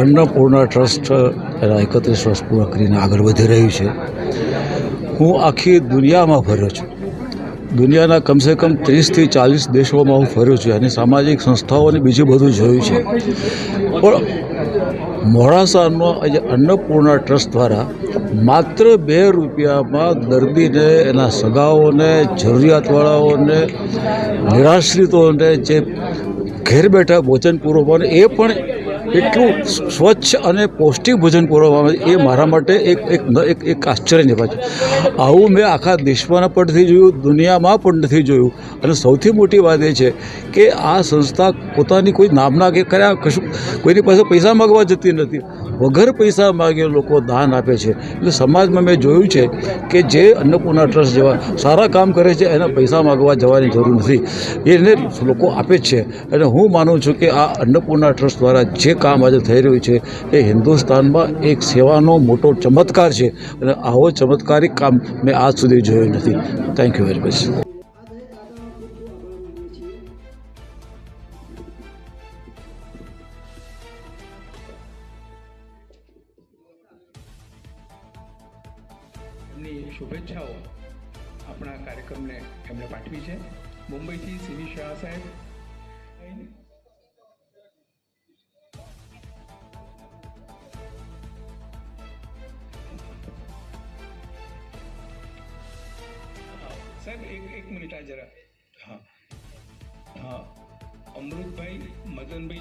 Annapurna trust એના એકત્રીસ વર્ષ પૂરા કરીને આગળ વધી રહ્યું છે. હું આખી દુનિયામાં ફર્યો છું. દુનિયાના કમસે કમ ત્રીસથી ચાલીસ દેશોમાં હું ફર્યો છું અને સામાજિક સંસ્થાઓ અને બીજું બધું જોયું છે. પણ મોડાસાનો આજે અન્નપૂર્ણા ટ્રસ્ટ દ્વારા માત્ર બે રૂપિયામાં દર્દીને, એના સગાઓને, જરૂરિયાતવાળાઓને, નિરાશ્રિતોને જે ઘેર બેઠા ભોજન પૂરું પાડે, એ પણ એટલું સ્વચ્છ અને પૌષ્ટિક ભોજન પૂરવામાં આવે એ મારા માટે એક એક એક આશ્ચર્યની વાત છે. આવું મેં આખા દેશમાં પણ નથી જોયું, દુનિયામાં પણ નથી જોયું. અને સૌથી મોટી વાત એ છે કે આ સંસ્થા પોતાની કોઈ નામના કે કર્યા, કશું, કોઈની પાસે પૈસા માગવા જતી નથી. વગર પૈસા માગે લોકો દાન આપે છે. એટલે સમાજમાં મેં જોયું છે કે જે અન્નપૂર્ણા ટ્રસ્ટ જેવા સારા કામ કરે છે, એને પૈસા માગવા જવાની જરૂર નથી. એને લોકો આપે જ છે. અને હું માનું છું કે આ અન્નપૂર્ણા ટ્રસ્ટ દ્વારા જે કામ આજે થઈ રહ્યું છે, એ હિન્દુસ્તાનમાં એક સેવાનો મોટો ચમત્કાર છે. અને આવો ચમત્કારિક કામ મેં આજ સુધી જોયું નથી. થેન્ક યુ વેરી મચ એમની શુભેચ્છાઓ આપણા કાર્યક્રમને એમણે પાઠવી છે. મુંબઈથી સીવી શાહ સાહેબ. સાહેબ, એક એક મિનિટ આ જરા. હા. હા. અમૃતભાઈ, મદનભાઈ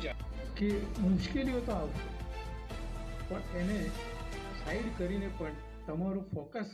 કે મુશ્કેલીઓ તો આવશે. પણ એને સાઈડ કરીને પણ તમારું ફોકસ